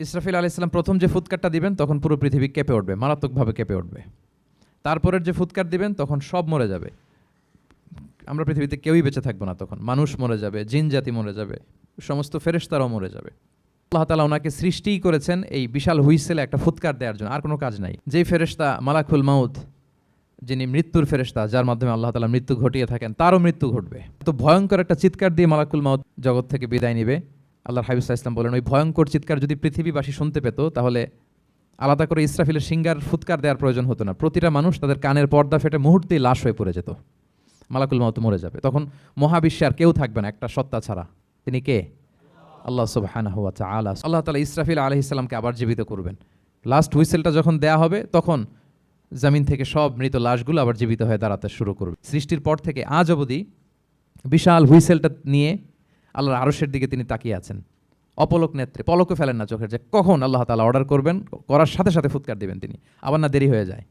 ইসরাফিল আলি ইসলাম প্রথম যে ফুৎকারটা দিবেন, তখন পুরো পৃথিবী কেঁপে উঠবে, মারাত্মকভাবে কেঁপে উঠবে। তারপরের যে ফুৎকার দিবেন, তখন সব মরে যাবে। আমরা পৃথিবীতে কেউই বেঁচে থাকব না তখন। মানুষ মরে যাবে, জিন জাতি মরে যাবে, সমস্ত ফেরেশতারাও মরে যাবে। আল্লাহ তালা ওনাকে সৃষ্টিই করেছেন এই বিশাল হুইসেলে একটা ফুৎকার দেওয়ার জন্য। আর কোনো কাজ নাই। যেই ফেরেশতা মালাকুল মাউদ যিনি মৃত্যুর ফেরেশতা, যার মাধ্যমে আল্লাহ তালা মৃত্যু ঘটিয়ে থাকেন, তারও মৃত্যু ঘটবে। তো ভয়ঙ্কর একটা চিৎকার দিয়ে মালাকুল মাউদ জগৎ থেকে বিদায় নিবে। আল্লাহ হাবিবুল্লাহ ইসলাম বলেন, ওই ভয়ঙ্কর চিৎকার যদি পৃথিবীবাসী শুনতে পেত, তাহলে আলাদা করে ইসরাফিলের সিঙ্গার ফুৎকার দেওয়ার প্রয়োজন হতো না। প্রতিটা মানুষ তাদের কানের পর্দা ফেটে মুহূর্তেই লাশ হয়ে পড়ে যেত। মালাকুল মাউত মরে যাবে। তখন মহাবিশ্বে আর কেউ থাকবে না, একটা সত্তা ছাড়া। তিনি কে? আল্লাহ সুবহানাহু ওয়া তাআলা। আল্লাহ তাআলা ইসরাফিল আলাইহিস সালামকে আবার জীবিত করবেন। লাস্ট হুইসেলটা যখন দেয়া হবে, তখন জামিন থেকে সব মৃত লাশগুলো আবার জীবিত হয়ে দাঁড়াতে শুরু করবে। সৃষ্টির পর থেকে আজ অবধি বিশাল হুইসেলটা নিয়ে আল্লাহর আরশের দিকে তিনি তাকিয়ে আছেন। অপলক নেত্রে পলকও ফেলেন না চোখের যে কখন আল্লাহ তালা অর্ডার করবেন, করার সাথে সাথে ফুৎকার দিবেন তিনি। আবার না দেরি হয়ে যায়।